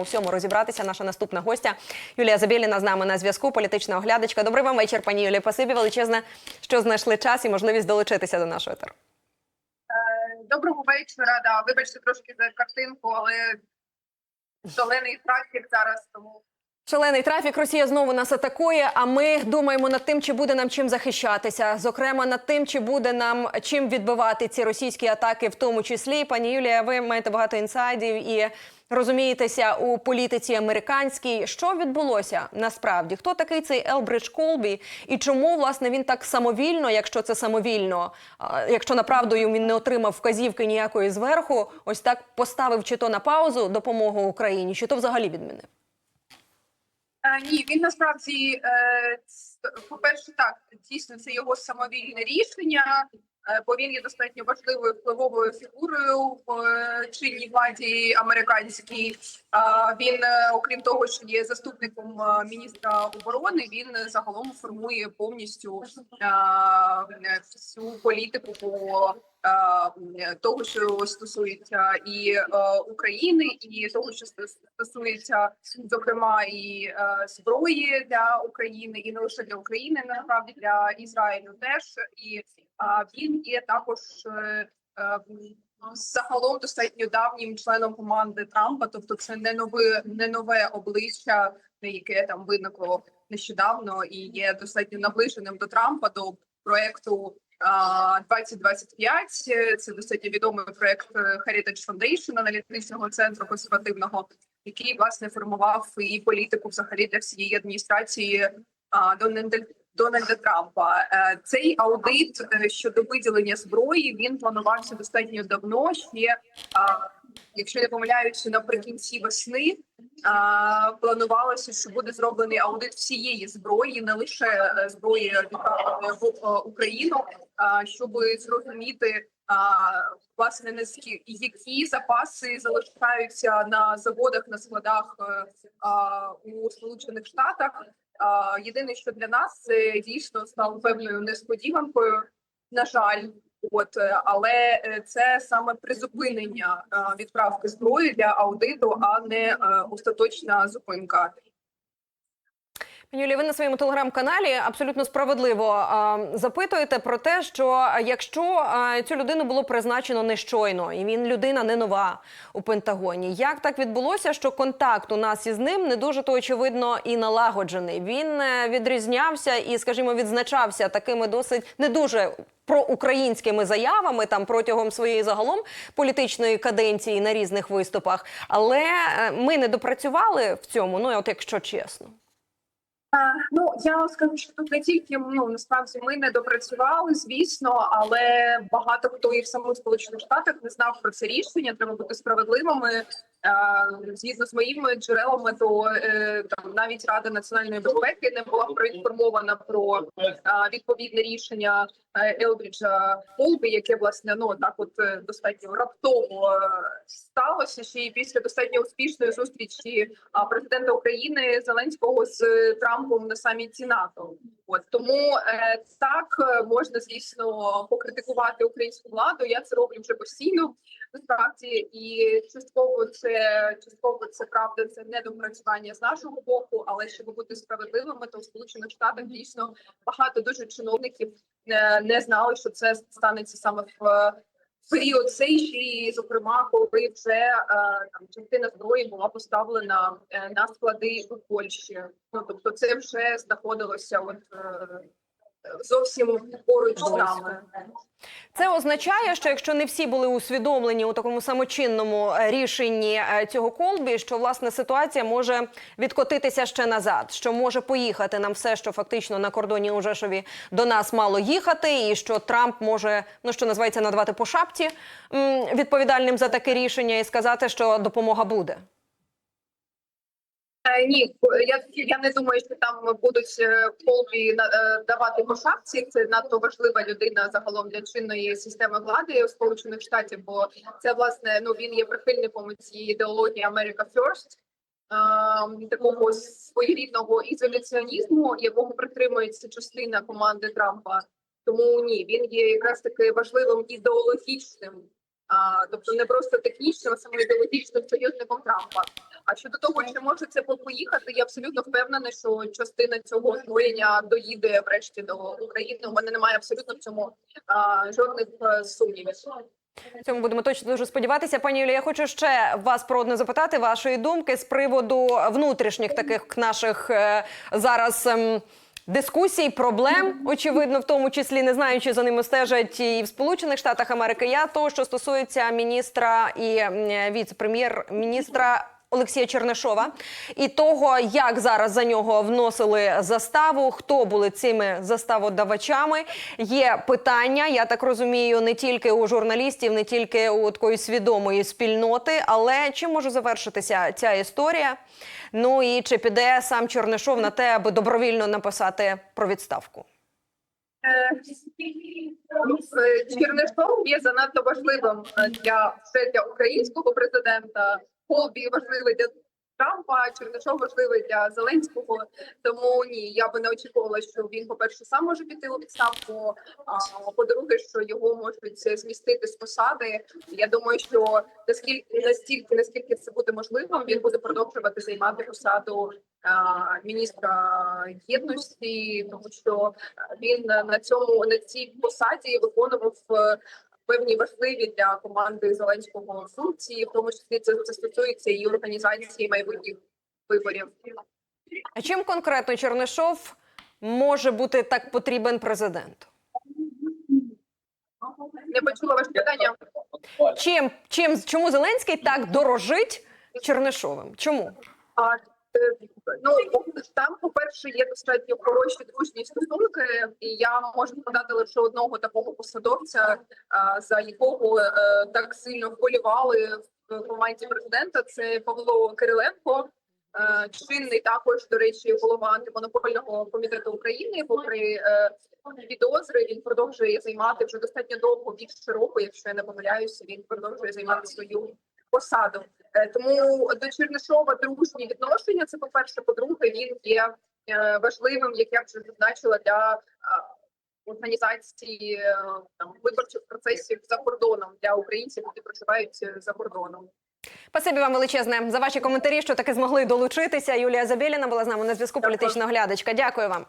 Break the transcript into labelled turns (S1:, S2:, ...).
S1: У всьому розібратися наша наступна гостя Юлія Забєліна з нами на зв'язку. Політична оглядачка. Добрий вам вечір, пані Юлія. Пасибі величезне, що знайшли час і можливість долучитися до нашого етеру.
S2: Доброго вечора. Да, вибачте трошки за картинку, але шалений трафік зараз. Тому
S1: Шалений трафік Росія знову нас атакує. А ми думаємо над тим, чи буде нам чим захищатися. Зокрема, над тим, чи буде нам чим відбивати ці російські атаки, в тому числі. Пані Юлія, ви маєте багато інсайдів і розумієтеся у політиці американській. Що відбулося насправді? Хто такий цей Елбридж Колбі? І чому власне він так самовільно, якщо це самовільно, якщо направду він не отримав вказівки ніякої зверху, ось так поставив чи то на паузу допомогу Україні, чи то взагалі відмінив?
S2: Е, ні, він насправді, е, по-перше, так дійсно це його самовільне рішення, е, бо він є достатньо важливою впливовою фігурою в чинній владі американській. Він, окрім того, що є заступником міністра оборони, він загалом формує повністю всю політику по того, що стосується і е, України, і того, що стосується зокрема і е, зброї для України, і не лише для України, насправді для Ізраїлю теж. І він є також е, загалом достатньо давнім членом команди Трампа. Тобто, це не нове не нове обличчя, яке там виникло нещодавно, і є достатньо наближеним до Трампа до проекту. А, 2025 це достатньо відомий проект е, Heritage Foundation, аналітичного центру консервативного, який власне формував і політику взагалі для всієї адміністрації Дональда Дональда Трампа. Е, Цей аудит е, щодо виділення зброї він планувався достатньо давно. Ще якщо не помиляюся, наприкінці весни а, планувалося, що буде зроблений аудит всієї зброї, не лише е, зброї в е, Україну, а, щоб зрозуміти. А, власне наскільки які запаси залишаються на заводах на складах е, а, у Сполучених Штатах. А, єдине, що для нас це дійсно стало певною несподіванкою. На жаль, от е, але е, це саме призупинення е, відправки зброї для аудиту, а не остаточна зупинка.
S1: Юлія, ви на своєму телеграм-каналі абсолютно справедливо а, запитуєте про те, що якщо а, цю людину було призначено не щойно, і він людина не нова у Пентагоні, як так відбулося, що контакт у нас із ним не дуже то очевидно і налагоджений? Він е, відрізнявся і, скажімо, відзначався такими досить не дуже. Проукраїнськими заявами там протягом своєї загалом політичної каденції на різних виступах, але е, ми не допрацювали в цьому. Ну от якщо чесно.
S2: А, Ну я скажу, що тут не тільки ну насправді ми не допрацювали, звісно, але багато хто і в самих сполучених штатах не знав про це рішення. Треба бути справедливими. Згідно з моїми джерелами, то е, там навіть Рада національної безпеки не була проінформована про відповідне рішення е, Елбріджа Колбі, яке власне ну так, от е, достатньо раптово сталося ще й після достатньо успішної зустрічі президента України Зеленського з Трампом на саміті НАТО. От тому е, так е, можна звісно покритикувати українську владу. Я це роблю вже постійно насправді, і частково це частково це правда. Це недопрацювання з нашого боку, але щоб бути справедливими, то в сполучених штатах дійсно багато дуже чиновників не, не знали, що це станеться саме в. Період ще зокрема, коли вже е, там частина зброї була поставлена е, на склади у Польщі. Ну тобто, це вже знаходилося от е, зовсім поруч з нами.
S1: Це означає, що якщо не всі були усвідомлені у такому самочинному е, рішенні е, цього колбі, що власне ситуація може відкотитися ще назад, що може поїхати нам все, що фактично на кордоні у Жешові до нас мало їхати, і що Трамп може ну що називається надавати по шапці відповідальним за таке рішення і сказати, що допомога буде.
S2: Е, Ні, я я не думаю, що там будуть е, на- е, давати по шапці. Це надто важлива людина загалом для чинної системи влади у Сполучених Штатів, бо це власне ну він є прихильником цієї ідеології America First, такого своєрідного ізоляціонізму, якого притримується частина команди Трампа. Тому ні, він є якраз таки важливим ідеологічним, а, тобто не просто технічним, а саме ідеологічним союзником Трампа. А щодо того, чи може це поїхати, я абсолютно впевнена, що частина цього озброєння доїде врешті до України. У мене немає абсолютно в цьому а, жодних е, сумнівів.
S1: Цьому будемо точно дуже сподіватися. Пані Юлія, я хочу ще вас про одне запитати вашої думки з приводу внутрішніх таких наших е, зараз. ем, Дискусій, проблем, очевидно, в тому числі не знаю, чи за ними стежать і в Сполучених Штатах Америки. Я того, що стосується міністра і віце-прем'єр-міністра Олексія Чернишова, і того, як зараз за нього вносили заставу, хто були цими заставодавачами. Є питання, я так розумію, не тільки у журналістів, не тільки у такої свідомої спільноти, але чим може завершитися ця історія? Ну і чи піде сам Чернишов на те, аби добровільно написати про відставку?
S2: Е, Чернишов є занадто важливим для для українського президента. Хобі важливий для Трампа. Чернишов важливий для Зеленського. Тому ні, я би не очікувала, що він, по перше, сам може піти у відставку. А по-друге, що його можуть змістити з посади. Я думаю, що наскільки настільки, наскільки це буде можливим, він буде продовжувати займати посаду міністра єдності, тому що він на цьому на цій посаді виконував певні важливі для команди Зеленського функції, в тому числі це, це стосується і організації майбутніх виборів.
S1: А чим конкретно Чернишов може бути так потрібен президенту?
S2: Не почула ваше питання.
S1: Чим, чим чому Зеленський так дорожить Чернишовим? Чому?
S2: А е, ну там, по-перше, є достатньо хороші дружні стосунки, і я можу згадати лише одного такого посадовця, за якого е, так сильно вболівали в команді президента. Це Павло Кириленко. е, Чинний також, до речі, голова антимонопольного комітету України, попри е, підозри, він продовжує займати вже достатньо довго, більше року, якщо я не помиляюся, він продовжує займати свою посаду. Е, Тому до Чернишова дружні відношення. Це по перше. По-друге, він є е, важливим, як я вже зазначила, для е, організації там виборчих процесів за кордоном для українців, які проживають за кордоном.
S1: Спасибі вам величезне за ваші коментарі, що таки змогли долучитися. Юлія Забєліна була з нами на зв'язку. Політична оглядачка. Дякую вам.